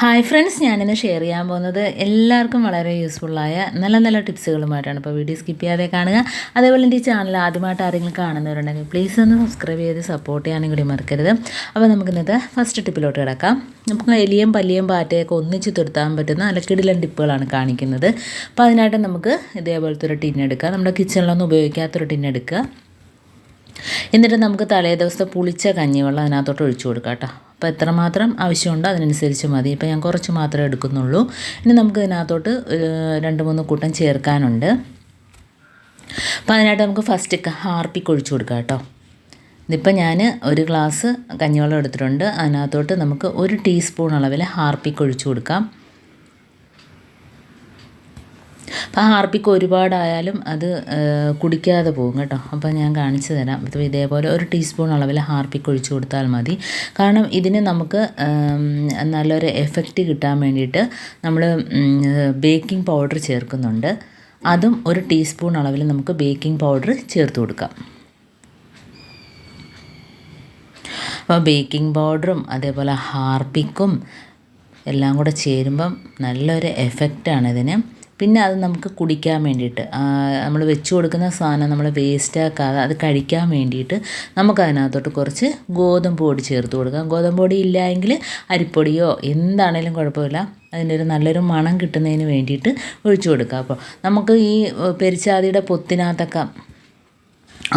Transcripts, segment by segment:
Hi friends ഞാനിന്ന് share ചെയ്യാൻ പോകുന്നത് എല്ലാവർക്കും വളരെ യൂസ്ഫുള്ളായ നല്ല നല്ല ടിപ്സുകളുമായിട്ടാണ്. അപ്പോൾ വീഡിയോ സ്കിപ്പ് ചെയ്യാതെ കാണുക. അതേപോലെ എന്റെ ഈ ചാനൽ ആദ്യമായിട്ട് ആരെങ്കിലും കാണുന്നവരുണ്ടെങ്കിൽ പ്ലീസ് ഒന്ന് സബ്സ്ക്രൈബ് ചെയ്ത് സപ്പോർട്ട് ചെയ്യാനും കൂടി മറക്കരുത്. അപ്പോൾ നമുക്ക് ഇന്നത്തെ ഫസ്റ്റ് ടിപ്പിലോട്ട് കിടക്കാം. നമുക്ക് എലിയും പല്ലിയും പാറ്റയൊക്കെ ഒന്നിച്ച് തുരുത്താൻ പറ്റുന്ന നല്ല കിടിലൻ ടിപ്പുകളാണ് കാണിക്കുന്നത്. അപ്പോൾ അതിനായിട്ട് നമുക്ക് ഇതേപോലത്തെ ഒരു ടിന്നെടുക്കുക നമ്മുടെ കിച്ചണിലൊന്നും ഉപയോഗിക്കാത്തൊരു ടിൻ എടുക്കുക. എന്നിട്ട് നമുക്ക് തലേ ദിവസത്തെ പുളിച്ച കഞ്ഞിവെള്ളം അതിനകത്തോട്ട് ഒഴിച്ചു കൊടുക്കാം കേട്ടോ. അപ്പോൾ എത്രമാത്രം ആവശ്യമുണ്ടോ അതിനനുസരിച്ച് മതി. ഇപ്പോൾ ഞാൻ കുറച്ച് മാത്രമേ എടുക്കുന്നുള്ളൂ. ഇനി നമുക്ക് ഇതിനകത്തോട്ട് രണ്ട് മൂന്ന് കൂട്ടം ചേർക്കാനുണ്ട്. അപ്പോൾ അതിനായിട്ട് നമുക്ക് ഫസ്റ്റ് ഹാർപ്പിക്ക് ഒഴിച്ചു കൊടുക്കാം കേട്ടോ. ഇതിപ്പോൾ ഞാൻ ഒരു ഗ്ലാസ് കഞ്ഞിവെള്ളം എടുത്തിട്ടുണ്ട്. അതിനകത്തോട്ട് നമുക്ക് ഒരു ടീസ്പൂൺ അളവിൽ ഹാർപ്പിക്ക് ഒഴിച്ചു കൊടുക്കാം. അപ്പോൾ ഹാർപ്പിക്ക് ഒരുപാടായാലും അത് കുടിക്കാതെ പോകും കേട്ടോ. അപ്പോൾ ഞാൻ കാണിച്ചു തരാം. ഇപ്പോൾ ഇതേപോലെ ഒരു ടീസ്പൂൺ അളവിൽ ഹാർപ്പിക്ക് ഒഴിച്ചു കൊടുത്താൽ മതി. കാരണം ഇതിന് നമുക്ക് നല്ലൊരു എഫക്റ്റ് കിട്ടാൻ വേണ്ടിയിട്ട് നമ്മൾ ബേക്കിംഗ് പൗഡർ ചേർക്കുന്നുണ്ട്. അതും ഒരു ടീസ്പൂൺ അളവിൽ നമുക്ക് ബേക്കിംഗ് പൗഡർ ചേർത്ത് കൊടുക്കാം. അപ്പോൾ ബേക്കിംഗ് പൗഡറും അതേപോലെ ഹാർപ്പിക്കും എല്ലാം കൂടെ ചേരുമ്പം നല്ലൊരു എഫക്റ്റാണ് ഇതിന്. പിന്നെ അത് നമുക്ക് കുടിക്കാൻ വേണ്ടിയിട്ട് നമ്മൾ വെച്ച് കൊടുക്കുന്ന സാധനം നമ്മൾ വേസ്റ്റാക്കാതെ അത് കഴിക്കാൻ വേണ്ടിയിട്ട് നമുക്ക് അതിനകത്തോട്ട് കുറച്ച് ഗോതമ്പ് പൊടി ചേർത്ത് കൊടുക്കാം. ഗോതമ്പ് പൊടി ഇല്ല എങ്കിൽ അരിപ്പൊടിയോ എന്താണേലും കുഴപ്പമില്ല. അതിന്റെ ഒരു നല്ലൊരു മണം കിട്ടുന്നതിന് വേണ്ടിയിട്ട് ഒഴിച്ചു കൊടുക്കുക അപ്പോൾ നമുക്ക് ഈ പെരിച്ചാതിയുടെ പൊത്തിനകത്തൊക്കെ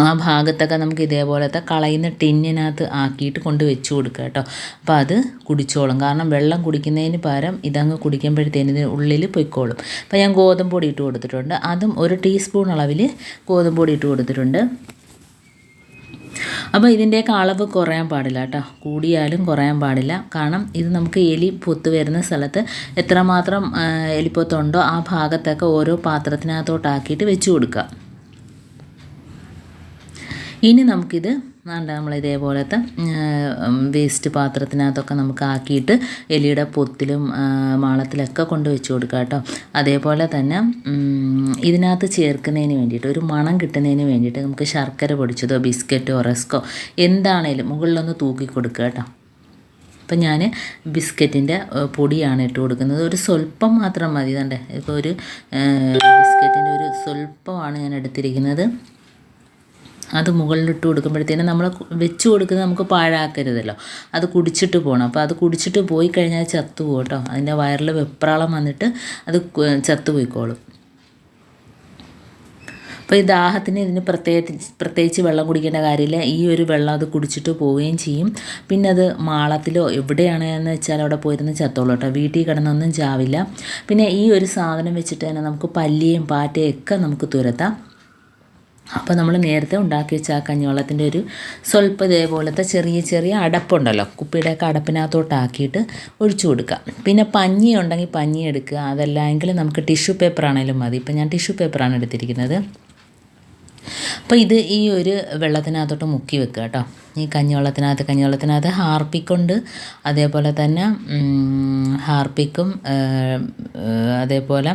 ആ ഭാഗത്തൊക്കെ നമുക്ക് ഇതേപോലത്തെ കളയുന്ന ടിന്നിനകത്ത് ആക്കിയിട്ട് കൊണ്ട് വെച്ച് കൊടുക്കുക കേട്ടോ. അപ്പോൾ അത് കുടിച്ചോളും. കാരണം വെള്ളം കുടിക്കുന്നതിന് പകരം ഇതങ്ങ് കുടിക്കുമ്പോഴത്തേന് ഉള്ളിൽ പൊയ്ക്കോളും. അപ്പോൾ ഞാൻ ഗോതമ്പ് പൊടി ഇട്ട് കൊടുത്തിട്ടുണ്ട്. അതും ഒരു ടീസ്പൂൺ അളവിൽ ഗോതമ്പ് പൊടി ഇട്ട് കൊടുത്തിട്ടുണ്ട്. അപ്പോൾ ഇതിന്റെയൊക്കെ അളവ് കുറയാൻ പാടില്ല കേട്ടോ. കൂടിയാലും കുറയാൻ പാടില്ല. കാരണം ഇത് നമുക്ക് എലി പൊത്ത് വരുന്ന സ്ഥലത്ത് എത്രമാത്രം എലിപ്പൊത്തുണ്ടോ ആ ഭാഗത്തൊക്കെ ഓരോ പാത്രത്തിനകത്തോട്ടാക്കിയിട്ട് വെച്ച് കൊടുക്കുക. ഇനി നമുക്കിത് നമ്മൾ ഇതേപോലത്തെ വേസ്റ്റ് പാത്രത്തിനകത്തൊക്കെ നമുക്ക് ആക്കിയിട്ട് എലിയുടെ പൊത്തിലും മാളത്തിലൊക്കെ കൊണ്ട് വെച്ച് കൊടുക്കുക കേട്ടോ. അതേപോലെ തന്നെ ഇതിനകത്ത് ചേർക്കുന്നതിന് വേണ്ടിയിട്ട് ഒരു മണം കിട്ടുന്നതിന് വേണ്ടിയിട്ട് നമുക്ക് ശർക്കര പൊടിച്ചതോ ബിസ്ക്കറ്റോ റസ്കോ എന്താണേലും മുകളിലൊന്ന് തൂക്കി കൊടുക്കുക കേട്ടോ. അപ്പം ഞാൻ ബിസ്ക്കറ്റിന്റെ പൊടിയാണ് ഇട്ട് കൊടുക്കുന്നത്. ഒരു സ്വല്പം മാത്രം മതി തണ്ടേ ഇപ്പോൾ ഒരു ബിസ്ക്കറ്റിന്റെ ഒരു സ്വല്പമാണ് ഞാൻ എടുത്തിരിക്കുന്നത്. അത് മുകളിലിട്ട് കൊടുക്കുമ്പോഴത്തേനും നമ്മൾ വെച്ച് കൊടുക്കുന്നത് നമുക്ക് പാഴാക്കരുതല്ലോ. അത് കുടിച്ചിട്ട് പോകണം അപ്പോൾ അത് കുടിച്ചിട്ട് പോയി കഴിഞ്ഞാൽ ചത്തുപോകും കേട്ടോ. അതിന്റെ വയറിൽ വെപ്രാളം വന്നിട്ട് അത് ചത്തുപോയിക്കോളും അപ്പോൾ ഈ ദാഹത്തിന് ഇതിന് പ്രത്യേകിച്ച് പ്രത്യേകിച്ച് വെള്ളം കുടിക്കേണ്ട കാര്യമില്ല. ഈ ഒരു വെള്ളം അത് കുടിച്ചിട്ട് പോവുകയും ചെയ്യും. പിന്നെ അത് മാളത്തിലോ എവിടെയാണെന്ന് വെച്ചാൽ അവിടെ പോയിരുന്ന് ചത്തോളൂ കേട്ടോ. വീട്ടിൽ കിടന്നൊന്നും ചാവില്ല. പിന്നെ ഈ ഒരു സാധനം വെച്ചിട്ട് തന്നെ നമുക്ക് പല്ലിയും പാറ്റയും ഒക്കെ നമുക്ക് തുരത്താം. അപ്പോൾ നമ്മൾ നേരത്തെ ഉണ്ടാക്കി വെച്ച ആ കഞ്ഞിവെള്ളത്തിന്റെ ഒരു സ്വല്പം ഇതേപോലത്തെ ചെറിയ ചെറിയ അടപ്പുണ്ടല്ലോ. കുപ്പിയുടെയൊക്കെ അടപ്പിനകത്തോട്ടാക്കിയിട്ട് ഒഴിച്ചു കൊടുക്കുക. പിന്നെ പഞ്ഞി ഉണ്ടെങ്കിൽ പഞ്ഞി എടുക്കുക. അതല്ല എങ്കിൽ നമുക്ക് ടിഷ്യൂ പേപ്പർ ആണെങ്കിലും മതി. ഇപ്പം ഞാൻ ടിഷ്യൂ പേപ്പറാണ് എടുത്തിരിക്കുന്നത്. അപ്പോൾ ഇത് ഈ ഒരു വെള്ളത്തിനകത്തോട്ട് മുക്കി വെക്കുക കേട്ടോ. ഈ കഞ്ഞിവെള്ളത്തിനകത്ത് കഞ്ഞിവെള്ളത്തിനകത്ത് ഹാർപ്പിക്കുണ്ട് അതേപോലെ തന്നെ ഹാർപ്പിക്കും അതേപോലെ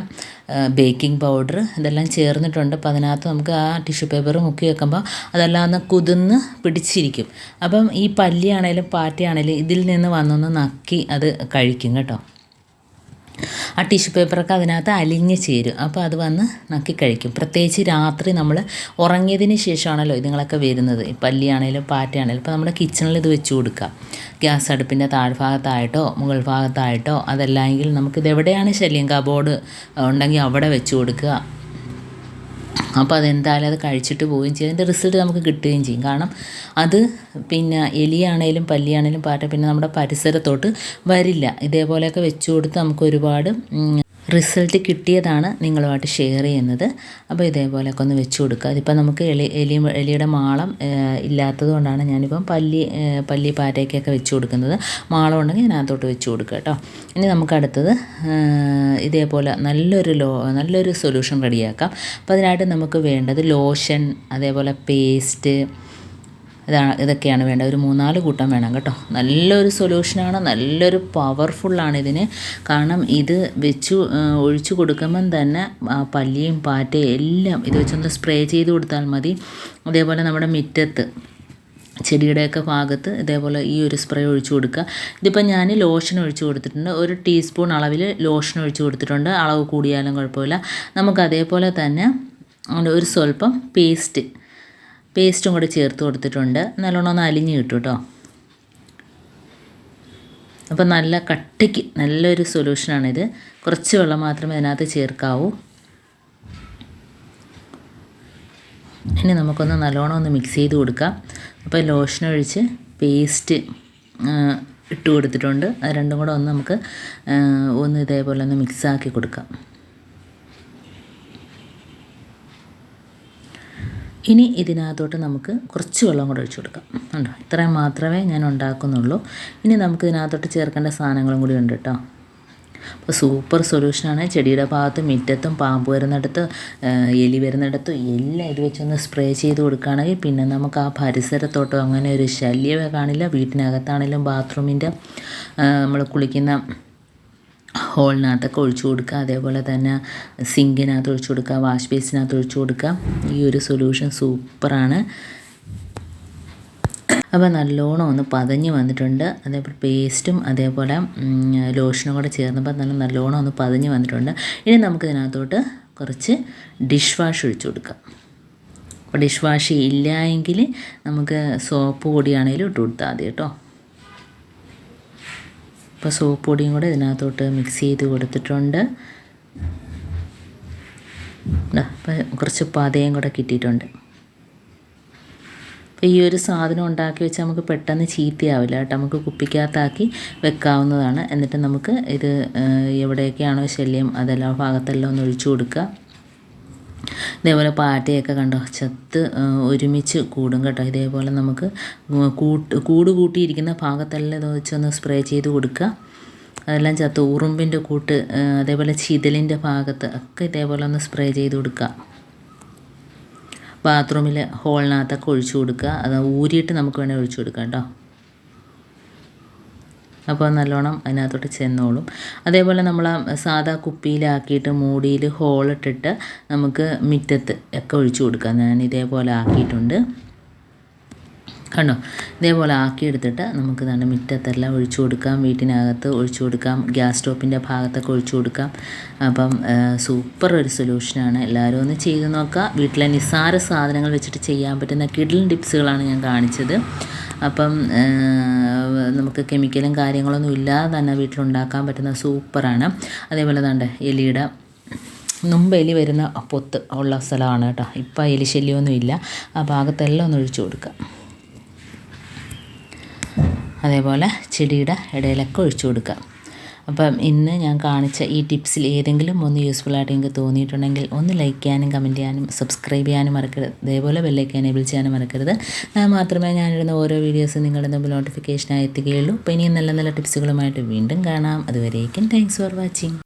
ബേക്കിംഗ് പൗഡർ ഇതെല്ലാം ചേർന്നിട്ടുണ്ട്. അപ്പോൾ അതിനകത്ത് നമുക്ക് ആ ടിഷ്യൂ പേപ്പർ മുക്കി വെക്കുമ്പോൾ അതെല്ലാം ഒന്ന് കുതിർന്ന് പിടിച്ചിരിക്കും. അപ്പം ഈ പല്ലിയാണേലും പാറ്റയാണേലും ഇതിൽ നിന്ന് വന്നൊന്ന് നക്കി അത് കഴിക്കും കേട്ടോ. ആ ടിഷ്യൂ പേപ്പറൊക്കെ അതിനകത്ത് അലിഞ്ഞ് ചേരും. അപ്പോൾ അത് വന്ന് നക്കി കഴിക്കും. പ്രത്യേകിച്ച് രാത്രി നമ്മൾ ഉറങ്ങിയതിന് ശേഷമാണല്ലോ ഇതുങ്ങളൊക്കെ വരുന്നത്. പല്ലിയാണേലും പാറ്റയാണേലും. ഇപ്പോൾ നമ്മുടെ കിച്ചണിൽ ഇത് വെച്ച് കൊടുക്കുക. ഗ്യാസ് അടുപ്പിന്റെ താഴ്ഭാഗത്തായിട്ടോ മുകൾ ഭാഗത്തായിട്ടോ അതല്ലെങ്കിൽ നമുക്കിത് എവിടെയാണ് ശല്യം? കബോർഡ് ഉണ്ടെങ്കിൽ അവിടെ വെച്ച് കൊടുക്കുക. അപ്പോൾ അതെന്തായാലും അത് കഴിച്ചിട്ട് പോവുകയും ചെയ്യും. അതിന്റെ റിസൾട്ട് നമുക്ക് കിട്ടുകയും ചെയ്യും. കാരണം അത് പിന്നെ എലിയാണേലും പല്ലിയാണേലും പാറ്റ പിന്നെ നമ്മുടെ പരിസരത്തോട്ട് വരില്ല. ഇതേപോലെയൊക്കെ വെച്ച് കൊടുത്ത് നമുക്ക് ഒരുപാട് റിസൾട്ട് കിട്ടിയതാണ് നിങ്ങളുമായിട്ട് ഷെയർ ചെയ്യുന്നത്. അപ്പോൾ ഇതേപോലെയൊക്കെ ഒന്ന് വെച്ച് കൊടുക്കുക. അതിപ്പോൾ നമുക്ക് എലി എലി എലിയുടെ മാളം ഇല്ലാത്തത് കൊണ്ടാണ് ഞാനിപ്പം പല്ലി പല്ലി പാറ്റയ്ക്കൊക്കെ വെച്ച് കൊടുക്കുന്നത്. മാളം ഉണ്ടെങ്കിൽ അതിനകത്തോട്ട് വെച്ച് കൊടുക്കുക കേട്ടോ. ഇനി നമുക്ക് അടുത്തത് ഇതേപോലെ നല്ലൊരു ലോ നല്ലൊരു സൊല്യൂഷൻ റെഡിയാക്കാം. അപ്പോൾ അതിനായിട്ട് നമുക്ക് വേണ്ടത് ലോഷൻ അതേപോലെ പേസ്റ്റ് ഇതാണ് ഇതൊക്കെയാണ് വേണ്ടത്. ഒരു മൂന്നാൽ കൂട്ടം വേണം കേട്ടോ. നല്ലൊരു സൊല്യൂഷനാണ് നല്ലൊരു പവർഫുള്ളാണ് ഇതിന്. കാരണം ഇത് വെച്ച് ഒഴിച്ചു കൊടുക്കുമ്പം തന്നെ പല്ലിയും പാറ്റയും എല്ലാം ഇത് വെച്ചൊന്ന് സ്പ്രേ ചെയ്ത് കൊടുത്താൽ മതി. അതേപോലെ നമ്മുടെ മുറ്റത്ത് ചെടിയുടെയൊക്കെ ഭാഗത്ത് ഇതേപോലെ ഈ ഒരു സ്പ്രേ ഒഴിച്ചു കൊടുക്കുക. ഇതിപ്പോൾ ഞാൻ ലോഷൻ ഒഴിച്ചു കൊടുത്തിട്ടുണ്ട്. ഒരു ടീസ്പൂൺ അളവിൽ ലോഷൻ ഒഴിച്ചു കൊടുത്തിട്ടുണ്ട്. അളവ് കൂടിയാലും കുഴപ്പമില്ല. നമുക്ക് അതേപോലെ തന്നെ ഒരു സ്വല്പം പേസ്റ്റ് പേസ്റ്റും കൂടെ ചേർത്ത് കൊടുത്തിട്ടുണ്ട്. നല്ലോണം ഒന്ന് അലിഞ്ഞ് കിട്ടും കേട്ടോ അപ്പോൾ നല്ല കട്ടിക്ക് നല്ലൊരു സൊല്യൂഷനാണിത് കുറച്ച് വെള്ളം മാത്രമേ അതിനകത്ത് ചേർക്കാവൂ. ഇനി നമുക്കൊന്ന് നല്ലോണം ഒന്ന് മിക്സ് ചെയ്ത് കൊടുക്കാം. അപ്പോൾ ലോഷൻ ഒഴിച്ച് പേസ്റ്റ് ഇട്ട് കൊടുത്തിട്ടുണ്ട്. അത് രണ്ടും കൂടെ ഒന്ന് നമുക്ക് ഒന്ന് ഇതേപോലെ ഒന്ന് മിക്സാക്കി കൊടുക്കാം. ഇനി ഇതിനകത്തോട്ട് നമുക്ക് കുറച്ച് വെള്ളം കൂടെ ഒഴിച്ചു കൊടുക്കാം. ഉണ്ടോ ഇത്രയും മാത്രമേ ഞാൻ ഉണ്ടാക്കുന്നുള്ളൂ. ഇനി നമുക്ക് ഇതിനകത്തോട്ട് ചേർക്കേണ്ട സാധനങ്ങളും കൂടി ഉണ്ട് കേട്ടോ. അപ്പോൾ സൂപ്പർ സൊല്യൂഷനാണ് ചെടിയുടെ ഭാഗത്ത് മുറ്റത്തും പാമ്പ് വരുന്നിടത്ത് എലി വരുന്നിടത്തും എല്ലാം ഇത് വെച്ചൊന്ന് സ്പ്രേ ചെയ്ത് കൊടുക്കുകയാണെങ്കിൽ പിന്നെ നമുക്ക് ആ പരിസരത്തോട്ടോ അങ്ങനെ ഒരു ശല്യമേ കാണില്ല. വീട്ടിനകത്താണെങ്കിലും ബാത്റൂമിന്റെ നമ്മൾ കുളിക്കുന്ന ഹോളിനകത്തൊക്കെ ഒഴിച്ചു കൊടുക്കുക. അതേപോലെ തന്നെ സിങ്കിനകത്ത് ഒഴിച്ചു കൊടുക്കുക വാഷ് ബേസിനകത്ത് ഒഴിച്ചു കൊടുക്കുക. ഈ ഒരു സൊല്യൂഷൻ സൂപ്പറാണ്. അപ്പോൾ നല്ലോണം ഒന്ന് പതഞ്ഞ് വന്നിട്ടുണ്ട്. അതേപോലെ പേസ്റ്റും അതേപോലെ ലോഷനും കൂടെ ചേർന്നപ്പോൾ നല്ല നല്ലോണം ഒന്ന് പതഞ്ഞ് വന്നിട്ടുണ്ട്. ഇനി നമുക്ക് ഇതിനകത്തോട്ട് കുറച്ച് ഡിഷ് വാഷ് ഒഴിച്ചു കൊടുക്കാം. അപ്പോൾ ഡിഷ് വാഷ് ഇല്ല എങ്കിൽ നമുക്ക് സോപ്പ് പൊടിയാണെങ്കിലും ഇട്ട് കൊടുത്താൽ മതി കേട്ടോ. ഇപ്പോൾ സോപ്പ് പൊടിയും കൂടെ ഇതിനകത്തോട്ട് മിക്സ് ചെയ്ത് കൊടുത്തിട്ടുണ്ട്. അപ്പം കുറച്ച് പതയും കൂടെ കിട്ടിയിട്ടുണ്ട്. അപ്പോൾ ഈ ഒരു സാധനം ഉണ്ടാക്കി വെച്ചാൽ നമുക്ക് പെട്ടെന്ന് ചീത്തയാവില്ല കേട്ടോ. നമുക്ക് കുപ്പിക്കകത്താക്കി വെക്കാവുന്നതാണ്. എന്നിട്ട് നമുക്ക് ഇത് എവിടെയൊക്കെയാണോ ശല്യം അതെല്ലാം ഭാഗത്തെല്ലാം ഒന്ന് ഒഴിച്ചു കൊടുക്കുക. ഇതേപോലെ പാറ്റയൊക്കെ കണ്ടോ? ചത്ത് ഒരുമിച്ച് കൂടും കേട്ടോ. ഇതേപോലെ നമുക്ക് കൂട്ട് കൂട് കൂട്ടിയിരിക്കുന്ന ഭാഗത്തെല്ലാം ഇത് വെച്ചൊന്ന് സ്പ്രേ ചെയ്ത് കൊടുക്കുക. അതെല്ലാം ചത്ത് ഉറുമ്പിന്റെ കൂട്ട് അതേപോലെ ചിതലിന്റെ ഭാഗത്ത് ഒക്കെ ഇതേപോലെ ഒന്ന് സ്പ്രേ ചെയ്ത് കൊടുക്കുക. ബാത്റൂമിൽ ഹോളിനകത്തൊക്കെ ഒഴിച്ചു കൊടുക്കുക. അത് ഊരിയിട്ട് നമുക്ക് വേണേൽ ഒഴിച്ചു കൊടുക്കാം കേട്ടോ. അപ്പോൾ നല്ലോണം അതിനകത്തോട്ട് ചെന്നോളും. അതേപോലെ നമ്മൾ സാധാ കുപ്പിയിലാക്കിയിട്ട് മൂടിയിൽ ഹോളിട്ടിട്ട് നമുക്ക് മുറ്റത്ത് ഒക്കെ ഒഴിച്ചു കൊടുക്കാം. ഞാൻ ഇതേപോലെ ആക്കിയിട്ടുണ്ട്. കണ്ടോ? ഇതേപോലെ ആക്കിയെടുത്തിട്ട് നമുക്ക് തന്നെ മുറ്റത്തെല്ലാം ഒഴിച്ചു കൊടുക്കാം. വീട്ടിനകത്ത് ഒഴിച്ചു കൊടുക്കാം. ഗ്യാസ് സ്റ്റോപ്പിന്റെ ഭാഗത്തൊക്കെ ഒഴിച്ചു കൊടുക്കാം. അപ്പം സൂപ്പർ ഒരു സൊല്യൂഷനാണ്. എല്ലാവരും ഒന്ന് ചെയ്ത് നോക്കുക. വീട്ടിലെ നിസ്സാര സാധനങ്ങൾ വെച്ചിട്ട് ചെയ്യാൻ പറ്റുന്ന കിഡിൽ ടിപ്സുകളാണ് ഞാൻ കാണിച്ചത്. അപ്പം നമുക്ക് കെമിക്കലും കാര്യങ്ങളൊന്നും ഇല്ലാതെ തന്നെ വീട്ടിലുണ്ടാക്കാൻ പറ്റുന്ന സൂപ്പറാണ്. അതേപോലെ തന്നെ എലിയുടെ മുമ്പ് എലി വരുന്ന പൊത്ത് ഉള്ള സ്ഥലമാണ് കേട്ടോ. ഇപ്പം എലി ശല്യമൊന്നും ഇല്ല. ആ ഭാഗത്തെല്ലാം ഒന്ന് ഒഴിച്ചു കൊടുക്കുക അതേപോലെ ചെടിയുടെ ഇടയിലൊക്കെ ഒഴിച്ചു കൊടുക്കുക അപ്പം ഇന്ന് ഞാൻ കാണിച്ച ഈ ടിപ്സിൽ ഏതെങ്കിലും ഒന്ന് യൂസ്ഫുൾ ആയിട്ട് നിങ്ങൾക്ക് തോന്നിയിട്ടുണ്ടെങ്കിൽ ഒന്ന് ലൈക്ക് ചെയ്യാനും കമന്റ് ചെയ്യാനും സബ്സ്ക്രൈബ് ചെയ്യാനും മറക്കരുത്. അതേപോലെ ബെല്ലൈക്ക് എനേബിൾ ചെയ്യാനും മറക്കരുത്. മാത്രമേ ഞാനിടുന്ന ഓരോ വീഡിയോസും നിങ്ങളുടെ മുമ്പിൽ നോട്ടിഫിക്കേഷനായി എത്തുകയുള്ളൂ. അപ്പോൾ ഇനിയും നല്ല നല്ല ടിപ്സുകളുമായിട്ട് വീണ്ടും കാണാം. അതുവരേക്കും താങ്ക്സ് ഫോർ വാച്ചിങ്